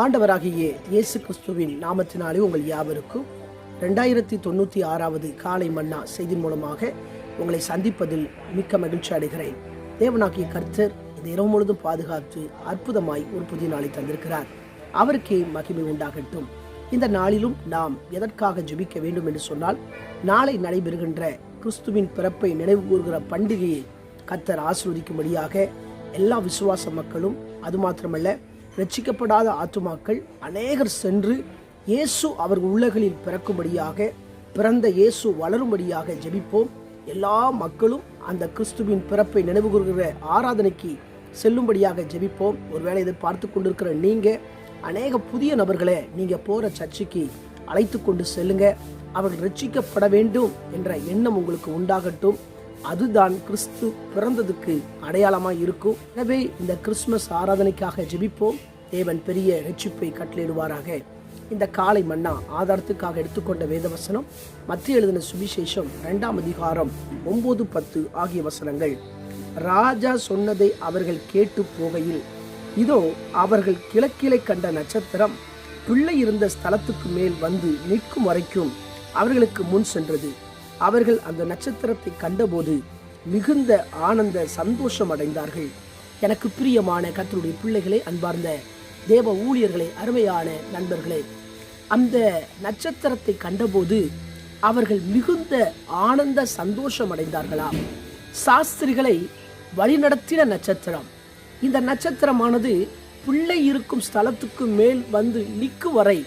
ஆண்டவராகிய இயேசு கிறிஸ்துவின் நாமத்தினாலே உங்கள் யாவருக்கும் ரெண்டாயிரத்தி தொண்ணூற்றி ஆறாவது காலை மன்னா செய்தி மூலமாக உங்களை சந்திப்பதில் மிக்க மகிழ்ச்சி அடைகிறேன். தேவனாகிய கர்த்தர் இந்த இரவு முழுதும் பாதுகாத்து அற்புதமாய் ஒரு புதிய நாளை தந்திருக்கிறார். அவருக்கே மகிமை உண்டாகட்டும். இந்த நாளிலும் நாம் எதற்காக ஜெபிக்க வேண்டும் என்று சொன்னால் நாளை நடைபெறுகின்ற கிறிஸ்துவின் பிறப்பை நினைவு கூறுகிற பண்டிகையை கர்த்தர் ஆசிர்வதிக்கும்படியாக எல்லா விசுவாச மக்களும் அது மாத்திரமல்ல ரட்சிக்கப்படாத ஆத்துமாக்கள் அநேகர் சென்று இயேசு அவர் உள்ளகளில் பிறக்கும்படியாக பிறந்த இயேசு வளரும்படியாக ஜெபிப்போம். எல்லா மக்களும் அந்த கிறிஸ்துவின் பிறப்பை நினைவுகூறுகிற ஆராதனைக்கு செல்லும்படியாக ஜெபிப்போம். ஒருவேளை இதை பார்த்து கொண்டிருக்கிற நீங்கள் அநேக புதிய நபர்களை நீங்கள் போகிற சர்ச்சைக்கு அழைத்து கொண்டு செல்லுங்க. அவர்கள் ரட்சிக்கப்பட வேண்டும் என்ற எண்ணம் உங்களுக்கு உண்டாகட்டும். அதுதான் கிறிஸ்து பிறந்ததுக்கு அடையாளமாக இருக்கும். எனவே இந்த கிறிஸ்துமஸ் ஆராதனைக்காக ஜெபிப்போம். தேவன் பெரிய ரட்சிப்பை கட்டளையிடுவாராக. இந்த காலை மன்னா ஆதாரத்துக்காக எடுத்துக்கொண்ட வேதவசனம் மத்திய எழுதின சுவிசேஷம் இரண்டாம் அதிகாரம் ஒன்பது பத்து ஆகிய வசனங்கள். ராஜா சொன்னதை அவர்கள் கேட்டு போகையில் இதோ அவர்கள் கிழக்கிலே கண்ட நட்சத்திரம் பிள்ளை இருந்த ஸ்தலத்துக்கு மேல் வந்து நிற்கும் வரைக்கும் அவர்களுக்கு முன் சென்றது. அவர்கள் அந்த நட்சத்திரத்தை கண்டபோது மிகுந்த ஆனந்த சந்தோஷம் அடைந்தார்கள். எனக்கு பிரியமான கத்தருடைய பிள்ளைகளை அன்பார்ந்த தேவ ஊழியர்களே அருமையான நண்பர்களே அந்த நட்சத்திரத்தை கண்டபோது அவர்கள் மிகுந்த ஆனந்த சந்தோஷம் அடைந்தார்களா? சாஸ்திரிகளை வழிநடத்தின நட்சத்திரம். இந்த நட்சத்திரமானது பிள்ளை இருக்கும் ஸ்தலத்துக்கு மேல் வந்து நிற்கும் வரை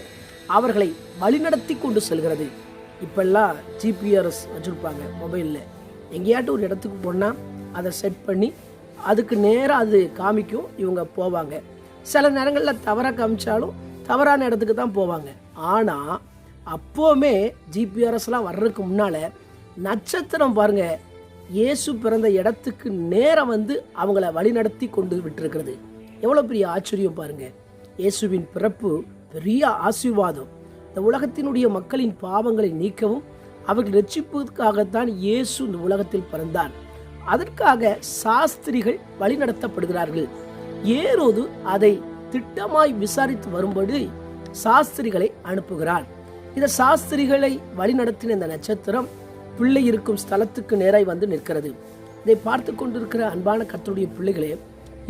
அவர்களை வழிநடத்தி கொண்டு செல்கிறது. இப்பெல்லாம் ஜிபிஆர்எஸ் வச்சுருப்பாங்க மொபைலில் எங்கேயாட்டும் ஒரு இடத்துக்கு போனால் அதை செட் பண்ணி அதுக்கு நேராக அது காமிக்கும் இவங்க போவாங்க. சில நேரங்களில் தவறாக காமிச்சாலும் தவறான இடத்துக்கு தான் போவாங்க. ஆனால் அப்போவுமே ஜிபிஆர்எஸ்லாம் வர்றதுக்கு முன்னால் நட்சத்திரம் பாருங்க இயேசு பிறந்த இடத்துக்கு நேரம் வந்து அவங்கள வழிநடத்தி கொண்டு விட்டுருக்கிறது. எவ்வளோ பெரிய ஆச்சரியம் பாருங்கள் இயேசுவின் பிறப்பு பெரிய ஆசீர்வாதம். இந்த உலகத்தினுடைய மக்களின் பாவங்களை நீக்கவும் அவர்கள் ரட்சிப்பதற்காகத்தான் இயேசு இந்த உலகத்தில் பிறந்தார். அதற்காக சாஸ்திரிகள் வழிநடத்தப்படுகிறார்கள். ஏரோது அதை திட்டமாய் விசாரித்து வரும்படி சாஸ்திரிகளை அனுப்புகிறார். இந்த சாஸ்திரிகளை வழிநடத்தின இந்த நட்சத்திரம் பிள்ளை இருக்கும் ஸ்தலத்துக்கு நேராய் வந்து நிற்கிறது. இதை பார்த்து கொண்டிருக்கிற அன்பான கத்தருடைய பிள்ளைகளே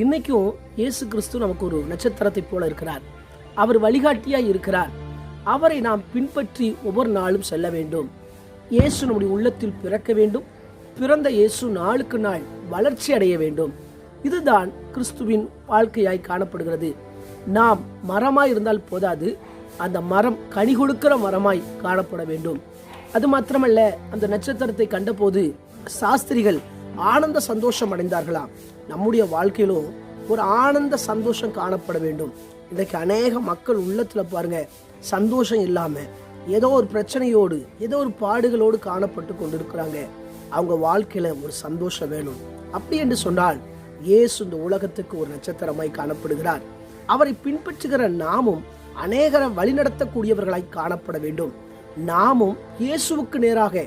இன்னைக்கும் இயேசு கிறிஸ்து நமக்கு ஒரு நட்சத்திரத்தை போல இருக்கிறார். அவர் வழிகாட்டியாய் இருக்கிறார். அவரை நாம் பின்பற்றி ஒவ்வொரு நாளும் செல்ல வேண்டும். இயேசு நம்முடைய உள்ளத்தில் பிறக்க வேண்டும். பிறந்த இயேசு நாளுக்கு நாள் வளர்ச்சி அடைய வேண்டும். இதுதான் கிறிஸ்துவின் வாழ்க்கையாய் காணப்படுகிறது. நாம் மரமாய் இருந்தால் போதாது. அந்த மரம் கனி கொடுக்கிற மரமாய் காணப்பட வேண்டும். அது மாத்திரமல்ல அந்த நட்சத்திரத்தை கண்டபோது சாஸ்திரிகள் ஆனந்த சந்தோஷம் அடைந்தார்களாம். நம்முடைய வாழ்க்கையிலும் ஒரு ஆனந்த சந்தோஷம் காணப்பட வேண்டும். இன்றைக்கு அநேக மக்கள் உள்ளத்தில் பாருங்க சந்தோஷம் இல்லாமல் ஏதோ ஒரு பிரச்சனையோடு ஏதோ ஒரு பாடுகளோடு காணப்பட்டு கொண்டிருக்கிறாங்க. அவங்க வாழ்க்கையில் ஒரு சந்தோஷம் வேணும். அப்படி என்று சொன்னால் இயேசு இந்த உலகத்துக்கு ஒரு நட்சத்திரமாய் காணப்படுகிறார். அவரை பின்பற்றுகிற நாமும் அநேகரை வழிநடத்தக்கூடியவர்களாய் காணப்பட வேண்டும். நாமும் இயேசுவுக்கு நேராக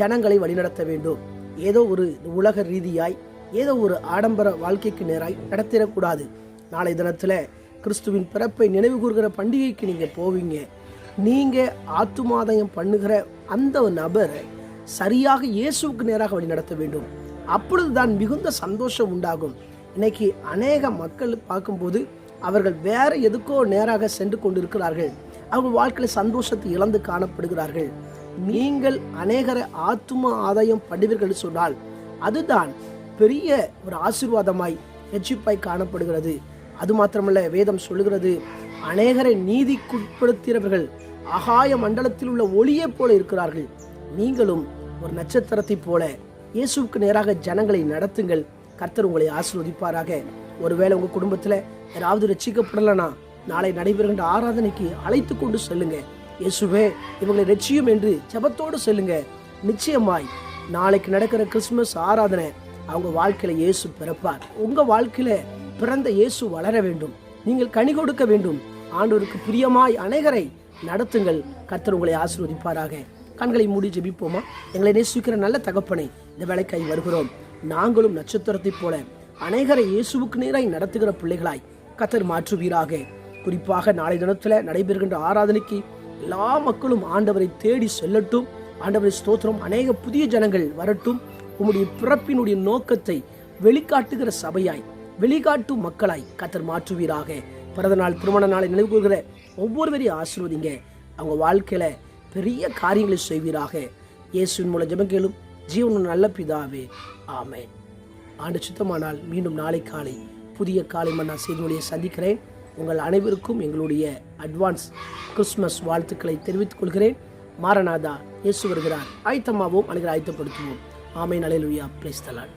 ஜனங்களை வழிநடத்த வேண்டும். ஏதோ ஒரு உலக ரீதியாய் ஏதோ ஒரு ஆடம்பர வாழ்க்கைக்கு நேராய் நடத்திடக்கூடாது. நாளை தினத்தில் கிறிஸ்துவின் பிறப்பை நினைவு கூறுகிற பண்டிகைக்கு நீங்கள் போவீங்க. நீங்கள் ஆத்துமாதயம் பண்ணுகிற அந்த நபர் சரியாக இயேசுவுக்கு நேராக வழி நடத்த வேண்டும். அப்பொழுதுதான் மிகுந்த சந்தோஷம் உண்டாகும். இன்னைக்கு அநேக மக்கள் பார்க்கும்போது அவர்கள் வேற எதுக்கோ நேராக சென்று கொண்டிருக்கிறார்கள். அவங்க வாழ்க்கையில் சந்தோஷத்தை இழந்து காணப்படுகிறார்கள். நீங்கள் அநேகரை ஆத்தும ஆதாயம் பண்ணுவீர்கள் சொன்னால் அதுதான் பெரிய ஒரு ஆசீர்வாதமாய் ரட்சிப்பாய் காணப்படுகிறது. அது மாத்திரமல்ல வேதம் சொல்லுகிறது அநேகரை நீதிக்குட்படுத்துகிறவர்கள் ஆகாய மண்டலத்தில் உள்ள ஒளியைப் போல இருக்கிறார்கள். நீங்களும் ஒரு நட்சத்திரத்தைப் போல இயேசுவுக்கு நேராக ஜனங்களை நடத்துங்கள். கர்த்தர் உங்களை ஆசீர்வதிப்பாராக. ஒருவேளை உங்கள் குடும்பத்தில் யாராவது ரட்சிக்கப்படலனா நாளை நடைபெறுகின்ற ஆராதனைக்கு அழைத்து கொண்டு செல்லுங்க. இயேசுவே இவங்களை ரட்சியும் என்று ஜெபத்தோடு செல்லுங்க. நிச்சயமாய் நாளைக்கு நடக்கிற கிறிஸ்துமஸ் ஆராதனை அவங்க வாழ்க்கையில இயேசு பிறப்பார். உங்கள் வாழ்க்கையில பிறந்த இயேசு வளர வேண்டும். நீங்கள் கனி கொடுக்க வேண்டும். ஆண்டவருக்கு பிரியமாய் அநேகரை நடத்துங்கள். கர்த்தர் உங்களை ஆசீர்வதிப்பாராக. கண்களை மூடி ஜெபிப்போமா? எங்களை நேசிக்கிற நல்ல தகப்பனை இந்த வேலைக்காய் வருகிறோம். நாங்களும் நட்சத்திரத்தைப் போல அநேகரை இயேசுவுக்கு நேராய் நடத்துகிற பிள்ளைகளாய் கத்தர் மாற்றுவீராக. குறிப்பாக நாளை தினத்தில் நடைபெறுகின்ற ஆராதனைக்கு எல்லா மக்களும் ஆண்டவரை தேடி செல்லட்டும். ஆண்டவரை ஸ்தோத்திரம் அநேக புதிய ஜனங்கள் வரட்டும். உம்முடைய பிறப்பினுடைய நோக்கத்தை வெளிக்காட்டுகிற சபையாய் வெளிகாட்டு மக்களாய் கத்தர் மாற்றுவீராக. பிறந்த நாள் திருமண நாளை நினைவு கூறுகிற ஒவ்வொருவரையும் ஆசிர்வதிங்க. அவங்க வாழ்க்கையில் பெரிய காரியங்களை செய்வீராக. இயேசுவின் மூலம் ஜெபம் ஜீவனும் நல்ல பிதாவே. ஆமே ஆண்டு சுத்தமானால் மீண்டும் நாளை காலை புதிய காலை மன்னா செய்திகளை சந்திக்கிறேன். உங்கள் அனைவருக்கும் எங்களுடைய அட்வான்ஸ் கிறிஸ்மஸ் வாழ்த்துக்களை தெரிவித்துக் கொள்கிறேன். மாரநாதா இயேசு வருகிறார். ஆயத்தமாவோம் அனைவரை ஆயத்தப்படுத்துவோம். ஆமை நலையிலுயா பிளேஸ்தலான் தலான்